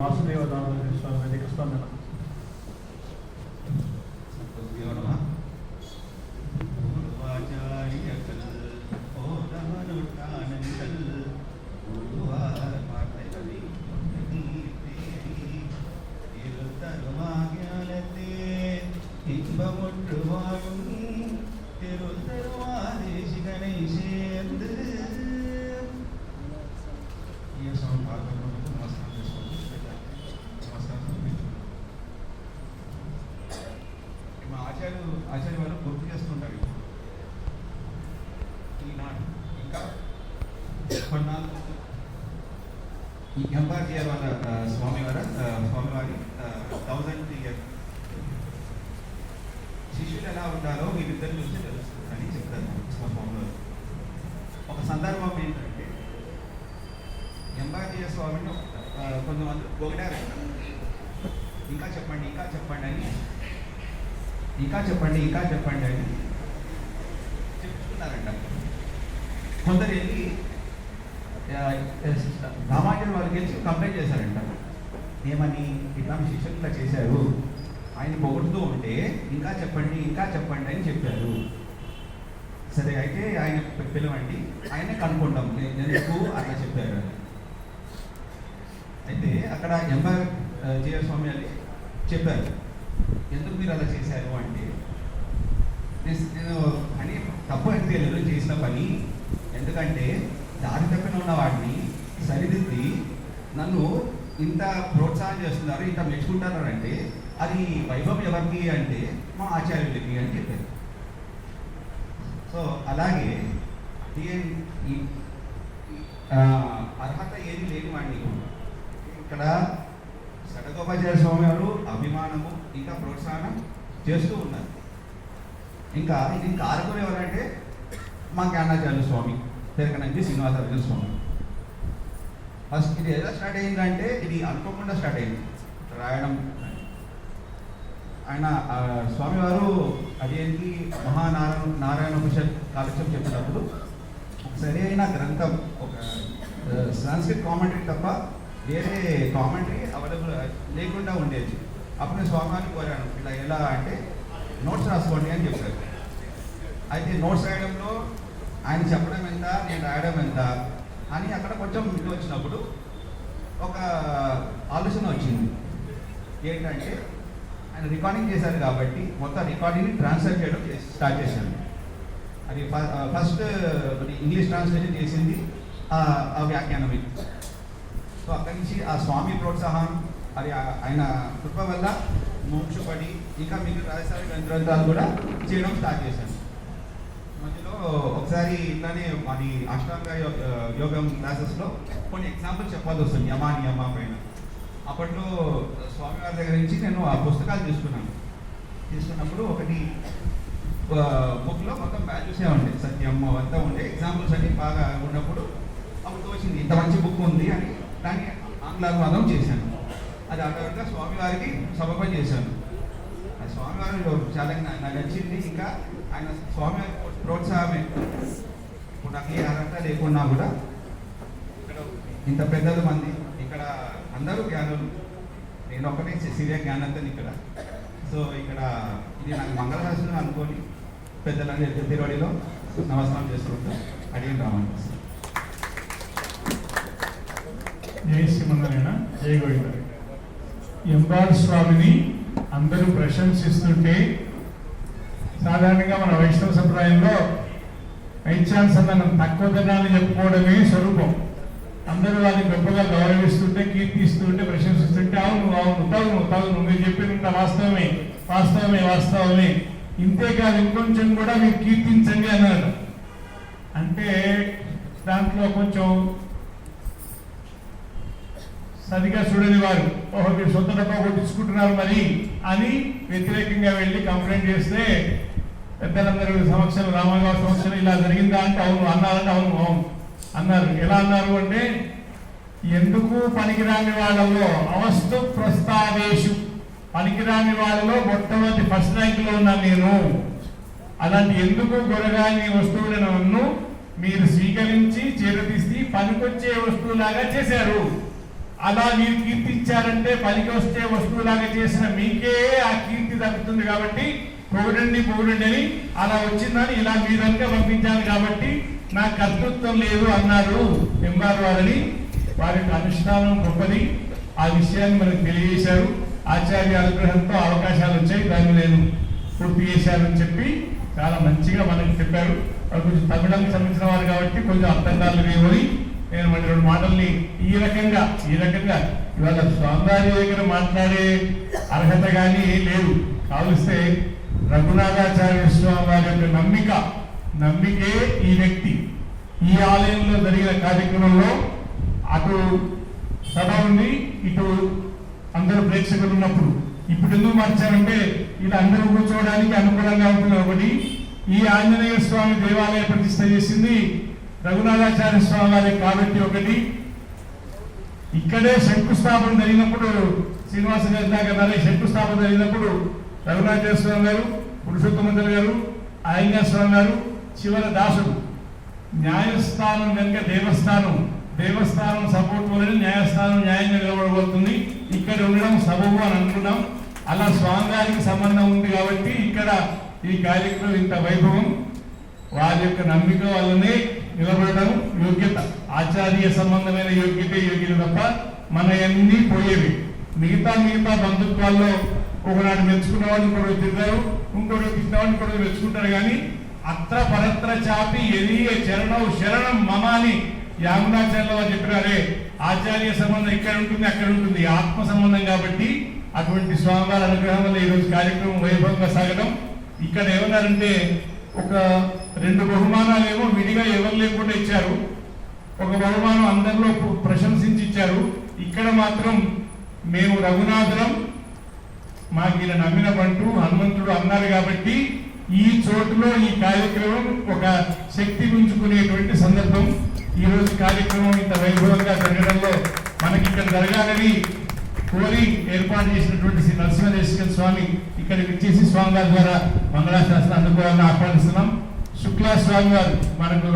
వాసుదేవ దామోదర స్వామి వేదిక కొన్నాళ్ళు ఈ ఎంపార్జియర్ వాళ్ళ ఆ, స్వామి థౌజండ్ ఇయర్ శిష్యులు ఎలా ఉంటారో వీరిద్దరు చూస్తే తెలుస్తుంది అని చెప్తారు మా స్వామి వారు ఒక సందర్భం ఏంటంటే ఎంబాజీయ స్వామిని ఆ, కొంతమంది పొగిడారంట ఇంకా చెప్పండి ఇంకా చెప్పండి అని. ఇంకా చెప్పండి ఇంకా చెప్పండి అని చెప్తున్నారంట. కొందరు వెళ్ళి ఆ, రామాయణ వారికి వెళ్ళి కంప్లైంట్ చేశారంట. ఏమని? ఇట్లా మీ ఇట్లా చేశారు. ఆయన పొగుడుతూ ఉంటే ఇంకా చెప్పండి ఇంకా చెప్పండి అని చెప్పారు. సరే అయితే ఆయన పిలవండి. ఆయనే కనుక్కుంటాం. నేను ఎందుకు అట్లా చెప్పారు. అని అయితే అక్కడ ఎంఆర్ జీవస్వామి అని చెప్పారు. ఎందుకు మీరు అలా చేశారు? అంటే నేను నేను అని తప్పు అని తెలియదు చేసిన పని. ఎందుకంటే దారి తప్పిన ఉన్నవాడిని సరిదిద్ది నన్ను ఇంత ప్రోత్సాహం చేస్తున్నారు ఇంత మెచ్చుకుంటున్నారు అంటే అది వైభవం ఎవరికి అంటే మా ఆచార్యులకి అని చెప్పారు. సో అలాగే అర్హత ఏది లేని వాడిని ఇక్కడ సడగోపాచార్య స్వామి వారు అభిమానము ఇంకా ప్రోత్సాహం చేస్తూ ఉన్నారు. ఇంకా ఇది కారకులు ఎవరంటే మా జ్ఞానాచార్య స్వామి. శ్రీనివాస శ్రీనివాసాచార్య స్వామి. ఫస్ట్ ఇది ఎలా స్టార్ట్ అయిందంటే ఇది అనుకోకుండా స్టార్ట్ అయింది. రాయడం. ఆయన స్వామివారు అదేంటి? మహానారాయణ నారాయణ ఉపనిషత్ కాలక్షం చెప్పినప్పుడు సరి అయిన గ్రంథం ఒక సంస్కృత్ కామెంటరీ తప్ప వేరే కామెంటరీ అవైలబుల్ లేకుండా ఉండేది. అప్పుడు స్వామివారిని కోరాను. ఇలా ఎలా అంటే నోట్స్ రాసుకోండి అని చెప్పారు. అయితే నోట్స్ రాయడంలో ఆయన చెప్పడం ఎంత నేను రాయడం ఎంత అని అక్కడ కొంచెం ఇది వచ్చినప్పుడు ఒక ఆలోచన వచ్చింది. ఏంటంటే ఆయన రికార్డింగ్ చేశారు కాబట్టి మొత్తం రికార్డింగ్ని ట్రాన్స్లేట్ చేయడం స్టార్ట్ చేశాను. అది ఫ- ఫస్ట్ మరి ఇంగ్లీష్ ట్రాన్స్లేషన్ చేసింది ఆ- వ్యాఖ్యానం సో అక్కడి నుంచి ఆ స్వామి ప్రోత్సాహం అది ఆయన కృప వల్ల మోక్షపడి ఇంకా మీకు రాజస్థాన గ్రంథాలు కూడా చేయడం స్టార్ట్ చేశాను. మధ్యలో ఒకసారి ఇట్లానే మాది అష్టాంగ యో- యోగం క్లాసెస్లో కొన్ని ఎగ్జాంపుల్ చెప్పాల్సి వస్తుంది యమా నియమ పైన. అప్పట్లో స్వామివారి దగ్గర నుంచి నేను ఆ పుస్తకాలు తీసుకున్నాను. తీసుకున్నప్పుడు ఒకటి బుక్లో మొత్తం వాల్యూసే ఉండే సత్యం అవంతా ఉండే ఎగ్జాంపుల్స్ అన్ని బాగా ఉన్నప్పుడు అప్పుడు తోచింది ఇంత మంచి బుక్ ఉంది అని దాన్ని ఆంగ్లానువాదం చేశాను. అది ఆ తర్వాత స్వామివారికి సమర్పణ చేశాను. స్వామివారి స్వామివారిలో చాలా నాకు నచ్చింది ఇంకా ఆయన స్వామి ప్రోత్సాహమే. ఇప్పుడు నాకు ఏ అర్హత లేకున్నా కూడా ఇక్కడ ఇంత పెద్దల మంది ఇక్కడ అందరూ జ్ఞానులు. నేను ఒకటే సిరియా జ్ఞానంతో ఇక్కడ. సో ఇక్కడ ఇది నాకు మంగళహాసనం అనుకొని పెద్దలందరూ తిరువడిలో నమస్కారం చేసుకుంటూ అడిగి రామండి జై శ్రీమన్నారాయణ జై గోవింద ఎంబార్ స్వామిని అందరూ ప్రశంసిస్తుంటే సాధారణంగా మన వైష్ణవ సంప్రదాయంలో వైశ్యాన్సందనం తక్కువ తినాలని చెప్పుకోవడమే స్వరూపం. అందరూ వాళ్ళని గొప్పగా గౌరవిస్తుంటే కీర్తిస్తుంటే ప్రశంసిస్తుంటే అవును అవును తగును తగును మీరు చెప్పినంత వాస్తవమే వాస్తవమే వాస్తవమే. ఇంతేకాదు ఇంకొంచెం కూడా మీరు కీర్తించండి అన్నారు. అంటే దాంట్లో కొంచెం సరిగా చూడని వారు ఓహో మీరు సొంత డబ్బా కొట్టించుకుంటున్నారు మరి అని వ్యతిరేకంగా వెళ్ళి కంప్లైంట్ చేస్తే పెద్దలందరూ సమక్షంలో రామగారి సమక్షం ఇలా జరిగిందా అంటే అవును అన్నారంటే అవును అవును. అన్నారు. ఎలా అన్నారు అంటే ఎందుకు పనికిరాని వాళ్ళలో అవస్థ ప్రస్తావేషు? పనికిరాని వాళ్ళలో మొట్టమొదటి ఫస్ట్ ర్యాంకులో ఉన్నాను నేను. అలాంటి ఎందుకు గొరగాని వస్తువులను మీరు స్వీకరించి చేరదీసి పనికొచ్చే వస్తువులాగా చేశారు? అలా మీరు కీర్తించారంటే పనికి వస్తే వస్తువులాగా చేసిన మీకే ఆ కీర్తి దక్కుతుంది కాబట్టి పొగడండి పొగడండి అని అలా వచ్చిందని ఇలా మీరంతా పంపించాను కాబట్టి నా కర్తృత్వం లేదు అన్నారు ఎంఆర్ వారని. వారి యొక్క అనుష్ఠానం గొప్పది. ఆ విషయాన్ని మనకు తెలియజేశారు. ఆచార్య అనుగ్రహంతో అవకాశాలు వచ్చాయి. దాన్ని నేను పూర్తి చేశానని చెప్పి చాలా మంచిగా మనకు చెప్పారు. కొంచెం తమిళంకి సంబంధించిన వారు కాబట్టి కొంచెం అర్థం లేవని నేను మరి రెండు మాటల్ని ఈ రకంగా ఈ రకంగా ఇవాళ స్వామివారి దగ్గర మాట్లాడే అర్హత కానీ లేదు. కావలిస్తే రఘునాథాచార్య స్వామి వారి యొక్క నమ్మిక నమ్మికే ఈ వ్యక్తి ఈ ఆలయంలో జరిగిన కార్యక్రమంలో అటు సభ ఉంది ఇటు అందరూ ప్రేక్షకులు ఉన్నప్పుడు. ఇప్పుడు ఎందుకు మార్చారంటే ఇలా అందరూ కూర్చోవడానికి అనుకూలంగా ఉంటుంది ఒకటి ఈ ఆంజనేయ స్వామి దేవాలయ ప్రతిష్ట చేసింది రఘునాథాచార్య స్వామి వారి కాబట్టి ఒకటి. ఇక్కడే శంకుస్థాపన జరిగినప్పుడు శ్రీనివాస గారి శంకుస్థాపన జరిగినప్పుడు రఘునాథేశ్వరం గారు పురుషోత్తమంతులు గారు ఆంజనేయ స్వామి గారు చివర దాసుడు. న్యాయస్థానం కనుక దేవస్థానం. దేవస్థానం సపోర్ట్ వలన న్యాయస్థానం న్యాయంగా నిలబడబోతుంది. ఇక్కడ ఉండడం సబబు అని అనుకున్నాం అలా స్వామివారికి సంబంధం ఉంది కాబట్టి ఇక్కడ ఈ కార్యక్రమం ఇంత వైభవం. వారి యొక్క నమ్మిక వల్లనే నిలబడడం యోగ్యత. ఆచార్య సంబంధమైన యోగ్యత యోగ్యత తప్ప మన అన్ని పోయేవి. మిగతా మిగతా బంధుత్వాల్లో ఒకనాడు మెచ్చుకున్న వాళ్ళు ఇంకొకరు తింటారు ఇంకొకరు వాళ్ళు ఇంకొకరు మెచ్చుకుంటారు కానీ అత్ర పరత్ర చాపి ఎదిగే చరణం శరణం మమ అని యామునాచార్య వారు చెప్పినారే ఆచార్య సంబంధం ఇక్కడ ఉంటుంది అక్కడ ఉంటుంది. ఆత్మ సంబంధం కాబట్టి అటువంటి స్వామివారి అనుగ్రహం వల్ల ఈరోజు కార్యక్రమం వైభవంగా సాగడం. ఇక్కడ ఏమన్నారంటే ఒక రెండు బహుమానాలు ఏమో విడిగా ఎవరు లేకుండా ఇచ్చారు. ఒక బహుమానం అందరిలో ప్రశంసించి ఇచ్చారు. ఇక్కడ మాత్రం మేము రఘునాథరం మాకు ఈయన నమ్మినమంటూ హనుమంతుడు అన్నారు కాబట్టి ఈ చోటులో ఈ కార్యక్రమం ఒక శక్తి పుంజుకునేటువంటి సందర్భం. ఈ రోజు కార్యక్రమం ఇంత వైభవంగా జరగడంలో మనకి ఇక్కడ జరగాలని కోరి ఏర్పాటు చేసినటువంటి శ్రీ నరసింహదేశ్వర స్వామి ఇక్కడ విచ్చేసి స్వామి గారి ద్వారా మంగళాశాస్త్రం అందుకోవాలని ఆహ్వానిస్తున్నాం శుక్లా స్వామి గారు మనకు